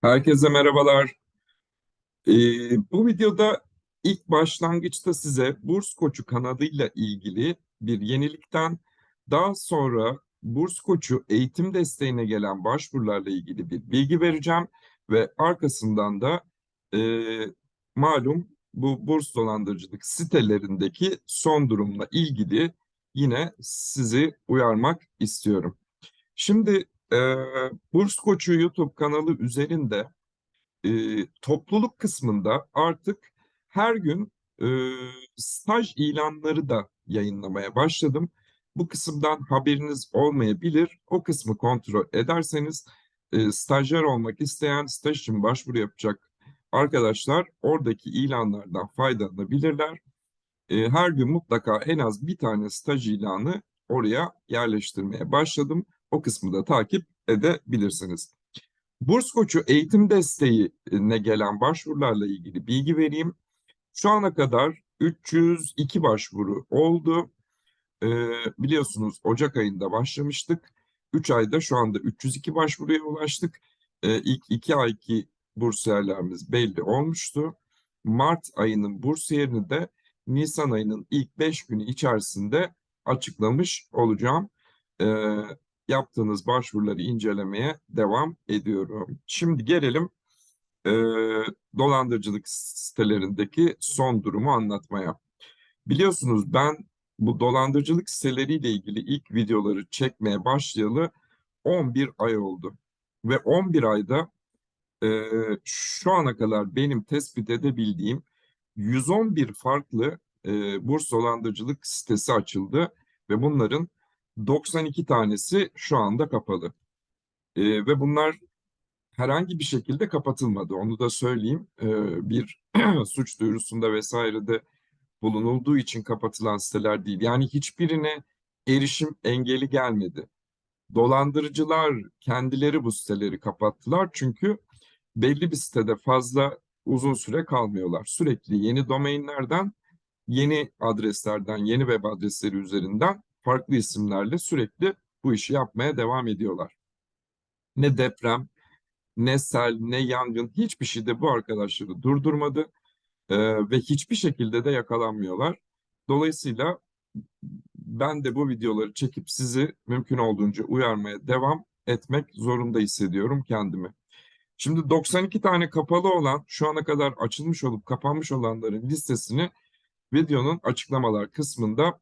Herkese merhabalar. Ee, bu videoda ilk başlangıçta size Burs Koçu kanalıyla ilgili bir yenilikten, daha sonra Burs Koçu eğitim desteğine gelen başvurularla ilgili bir bilgi vereceğim ve arkasından da e, malum bu burs dolandırıcılık sitelerindeki son durumla ilgili yine sizi uyarmak istiyorum. Şimdi e, Burs Koçu YouTube kanalı üzerinde e, topluluk kısmında artık her gün e, staj ilanları da yayınlamaya başladım. Bu kısımdan haberiniz olmayabilir. O kısmı kontrol ederseniz e, stajyer olmak isteyen, staj için başvuru yapacak arkadaşlar oradaki ilanlardan faydalanabilirler. E, her gün mutlaka en az bir tane staj ilanı oraya yerleştirmeye başladım. O kısmı da takip edebilirsiniz. Burs Koçu eğitim desteğine gelen başvurularla ilgili bilgi vereyim. Şu ana kadar 302 başvuru oldu. Ee, biliyorsunuz Ocak ayında başlamıştık. 3 ayda şu anda 302 başvuruya ulaştık. Ee, ilk 2 ayki bursiyerlerimiz belli olmuştu. Mart ayının bursiyerini de Nisan ayının ilk 5 günü içerisinde açıklamış olacağım. Ee, yaptığınız başvuruları incelemeye devam ediyorum. Şimdi gelelim e, dolandırıcılık sitelerindeki son durumu anlatmaya. Biliyorsunuz ben bu dolandırıcılık siteleriyle ilgili ilk videoları çekmeye başlayalı 11 ay oldu. Ve 11 ayda e, şu ana kadar benim tespit edebildiğim 111 farklı e, burs dolandırıcılık sitesi açıldı ve bunların 92 tanesi şu anda kapalı. E, ve bunlar herhangi bir şekilde kapatılmadı. Onu da söyleyeyim. E, bir suç duyurusunda vesairede bulunulduğu için kapatılan siteler değil. Yani hiçbirine erişim engeli gelmedi. Dolandırıcılar kendileri bu siteleri kapattılar çünkü belli bir sitede fazla uzun süre kalmıyorlar. Sürekli yeni domainlerden, yeni adreslerden, yeni web adresleri üzerinden farklı isimlerle sürekli bu işi yapmaya devam ediyorlar. Ne deprem, ne sel, ne yangın hiçbir şey de bu arkadaşları durdurmadı ee, ve hiçbir şekilde de yakalanmıyorlar. Dolayısıyla ben de bu videoları çekip sizi mümkün olduğunca uyarmaya devam etmek zorunda hissediyorum kendimi. Şimdi 92 tane kapalı olan, şu ana kadar açılmış olup kapanmış olanların listesini videonun açıklamalar kısmında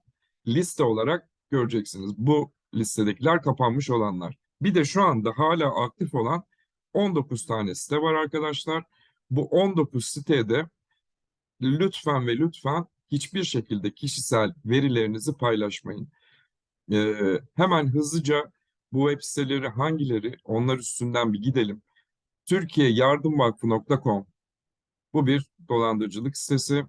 liste olarak göreceksiniz. Bu listedekiler kapanmış olanlar. Bir de şu anda hala aktif olan 19 tane site var arkadaşlar. Bu 19 sitede lütfen ve lütfen hiçbir şekilde kişisel verilerinizi paylaşmayın. Ee, hemen hızlıca bu web siteleri hangileri onlar üstünden bir gidelim. TürkiyeYardımVakfı.com bu bir dolandırıcılık sitesi.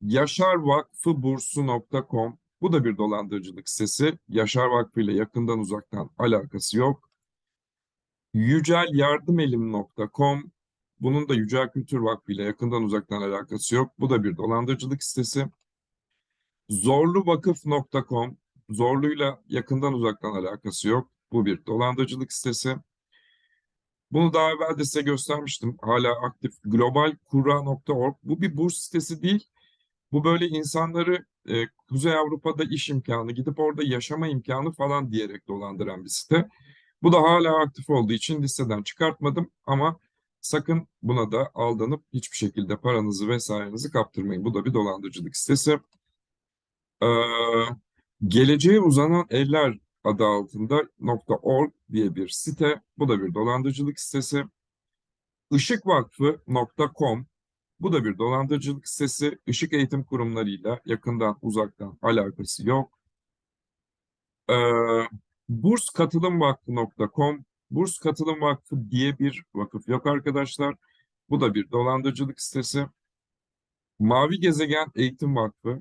YaşarVakfıBursu.com bu da bir dolandırıcılık sitesi. Yaşar Vakfı ile yakından uzaktan alakası yok. YücelYardımElim.com bunun da Yücel Kültür Vakfı ile yakından uzaktan alakası yok. Bu da bir dolandırıcılık sitesi. Zorluvakıf.com Zorlu'yla yakından uzaktan alakası yok. Bu bir dolandırıcılık sitesi. Bunu daha evvel de size göstermiştim. Hala aktif globalkura.org. Bu bir burs sitesi değil. Bu böyle insanları e, Kuzey Avrupa'da iş imkanı, gidip orada yaşama imkanı falan diyerek dolandıran bir site. Bu da hala aktif olduğu için listeden çıkartmadım ama sakın buna da aldanıp hiçbir şekilde paranızı vesairenizi kaptırmayın. Bu da bir dolandırıcılık sitesi. Ee, geleceğe uzanan eller adı altında .org diye bir site. Bu da bir dolandırıcılık sitesi. Işıkvakfı.com bu da bir dolandırıcılık sitesi. Işık eğitim kurumlarıyla yakından uzaktan alakası yok. Ee, burskatılımvakfı.com Burs Katılım Vakfı diye bir vakıf yok arkadaşlar. Bu da bir dolandırıcılık sitesi. Mavi Gezegen Eğitim Vakfı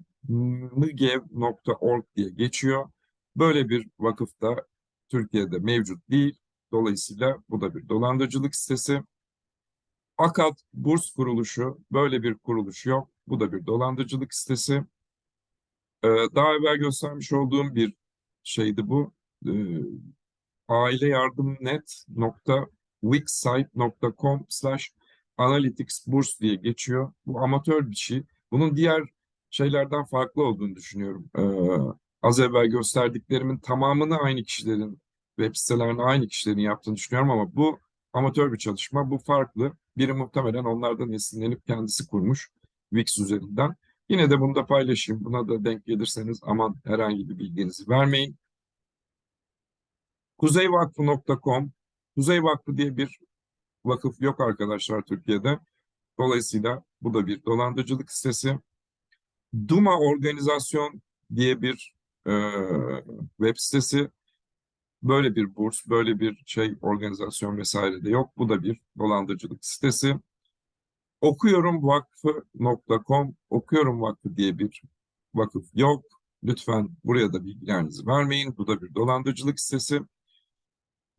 mgev.org diye geçiyor. Böyle bir vakıf da Türkiye'de mevcut değil. Dolayısıyla bu da bir dolandırıcılık sitesi. Akat Burs Kuruluşu böyle bir kuruluş yok. Bu da bir dolandırıcılık sitesi. Ee, daha evvel göstermiş olduğum bir şeydi bu. Ee, aile yardım net nokta wixsite.com slash analytics burs diye geçiyor. Bu amatör bir şey. Bunun diğer şeylerden farklı olduğunu düşünüyorum. Ee, az evvel gösterdiklerimin tamamını aynı kişilerin web sitelerine aynı kişilerin yaptığını düşünüyorum ama bu amatör bir çalışma. Bu farklı. Biri muhtemelen onlardan esinlenip kendisi kurmuş Wix üzerinden. Yine de bunu da paylaşayım. Buna da denk gelirseniz aman herhangi bir bilginizi vermeyin. Kuzeyvakfı.com Kuzey Vakfı diye bir vakıf yok arkadaşlar Türkiye'de. Dolayısıyla bu da bir dolandırıcılık sitesi. Duma Organizasyon diye bir e, web sitesi. Böyle bir burs, böyle bir şey organizasyon vesaire de yok. Bu da bir dolandırıcılık sitesi. Okuyorumvakfı.com Okuyorum Vakfı diye bir vakıf yok. Lütfen buraya da bilgilerinizi vermeyin. Bu da bir dolandırıcılık sitesi.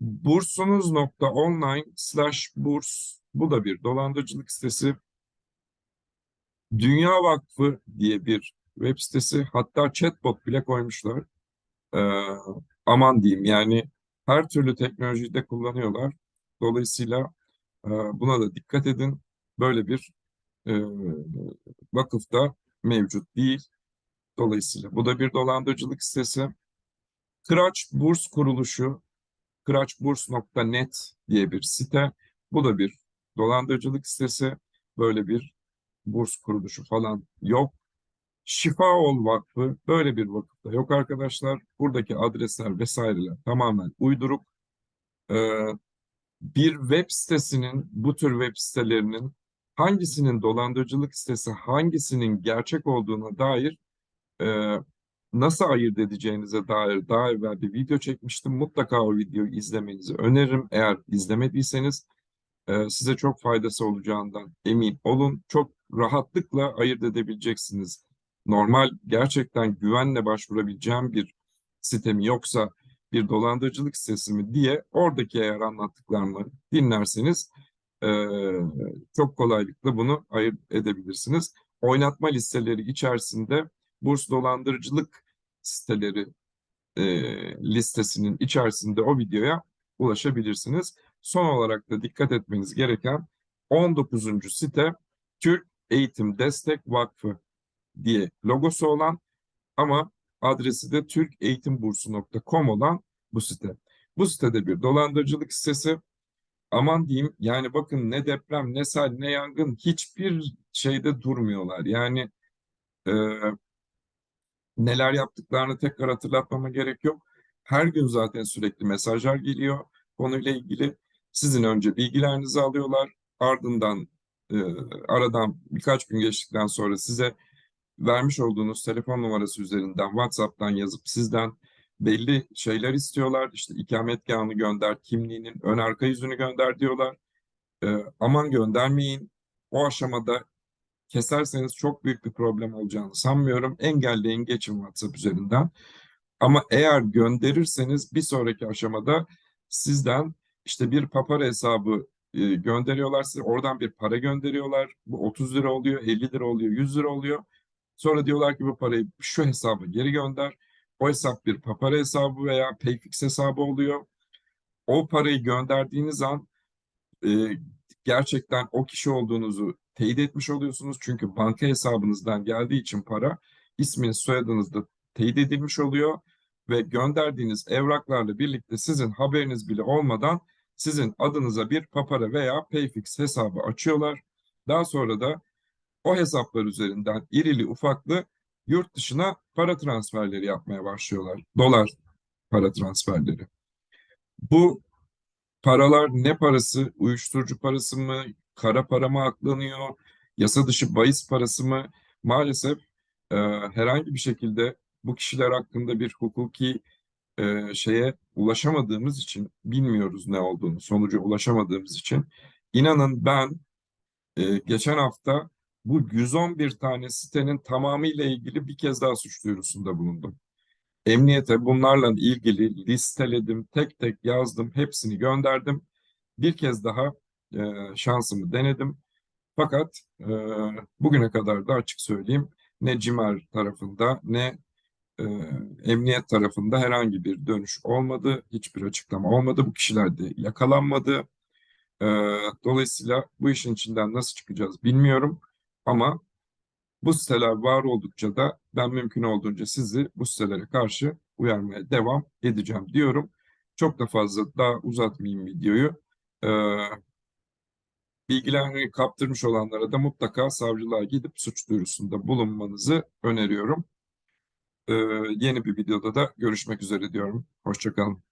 Bursunuz.online slash burs bu da bir dolandırıcılık sitesi. Dünya Vakfı diye bir web sitesi hatta chatbot bile koymuşlar. Ee, aman diyeyim yani her türlü teknolojiyi de kullanıyorlar. Dolayısıyla e, buna da dikkat edin. Böyle bir e, vakıf da mevcut değil. Dolayısıyla bu da bir dolandırıcılık sitesi. Kıraç Burs Kuruluşu kıraçburs.net diye bir site. Bu da bir dolandırıcılık sitesi. Böyle bir burs kuruluşu falan yok. Şifaol Vakfı böyle bir vakıf da yok arkadaşlar. Buradaki adresler vesaireler tamamen uyduruk. Ee, bir web sitesinin, bu tür web sitelerinin hangisinin dolandırıcılık sitesi, hangisinin gerçek olduğuna dair e, nasıl ayırt edeceğinize dair daha evvel bir video çekmiştim. Mutlaka o videoyu izlemenizi öneririm. Eğer izlemediyseniz e, size çok faydası olacağından emin olun. Çok rahatlıkla ayırt edebileceksiniz. Normal gerçekten güvenle başvurabileceğim bir sitemi yoksa bir dolandırıcılık sitesi mi diye oradaki eğer anlattıklarımı dinlerseniz e, çok kolaylıkla bunu ayırt edebilirsiniz. Oynatma listeleri içerisinde burs dolandırıcılık siteleri e, listesinin içerisinde o videoya ulaşabilirsiniz. Son olarak da dikkat etmeniz gereken 19. site Türk Eğitim Destek Vakfı diye logosu olan ama adresi de türkeğitimbursu.com olan bu site. Bu sitede bir dolandırıcılık sitesi. Aman diyeyim yani bakın ne deprem ne sel ne yangın hiçbir şeyde durmuyorlar. Yani e, neler yaptıklarını tekrar hatırlatmama gerek yok. Her gün zaten sürekli mesajlar geliyor konuyla ilgili. Sizin önce bilgilerinizi alıyorlar. Ardından e, aradan birkaç gün geçtikten sonra size vermiş olduğunuz telefon numarası üzerinden WhatsApp'tan yazıp sizden belli şeyler istiyorlar. İşte ikametgahını gönder, kimliğinin ön arka yüzünü gönder diyorlar. E, aman göndermeyin. O aşamada keserseniz çok büyük bir problem olacağını sanmıyorum. Engelleyin geçin WhatsApp üzerinden. Ama eğer gönderirseniz bir sonraki aşamada sizden işte bir papara hesabı e, gönderiyorlar size. Oradan bir para gönderiyorlar. Bu 30 lira oluyor, 50 lira oluyor, 100 lira oluyor. Sonra diyorlar ki bu parayı şu hesaba geri gönder. O hesap bir papara hesabı veya Payfix hesabı oluyor. O parayı gönderdiğiniz an e, gerçekten o kişi olduğunuzu teyit etmiş oluyorsunuz. Çünkü banka hesabınızdan geldiği için para isminiz soyadınız da teyit edilmiş oluyor ve gönderdiğiniz evraklarla birlikte sizin haberiniz bile olmadan sizin adınıza bir papara veya Payfix hesabı açıyorlar. Daha sonra da o hesaplar üzerinden irili ufaklı yurt dışına para transferleri yapmaya başlıyorlar. Dolar para transferleri. Bu paralar ne parası? Uyuşturucu parası mı? Kara para mı aklanıyor? Yasa dışı bahis parası mı? Maalesef e, herhangi bir şekilde bu kişiler hakkında bir hukuki e, şeye ulaşamadığımız için bilmiyoruz ne olduğunu, sonuca ulaşamadığımız için. İnanın ben e, geçen hafta bu 111 tane sitenin tamamıyla ilgili bir kez daha suç duyurusunda bulundum. Emniyete bunlarla ilgili listeledim, tek tek yazdım, hepsini gönderdim. Bir kez daha e, şansımı denedim. Fakat e, bugüne kadar da açık söyleyeyim ne CİMER tarafında ne e, emniyet tarafında herhangi bir dönüş olmadı. Hiçbir açıklama olmadı. Bu kişiler de yakalanmadı. Ee, dolayısıyla bu işin içinden nasıl çıkacağız bilmiyorum ama bu siteler var oldukça da ben mümkün olduğunca sizi bu sitelere karşı uyarmaya devam edeceğim diyorum. Çok da fazla daha uzatmayayım videoyu. Ee, bilgilerini kaptırmış olanlara da mutlaka savcılığa gidip suç duyurusunda bulunmanızı öneriyorum. Ee, yeni bir videoda da görüşmek üzere diyorum. Hoşçakalın.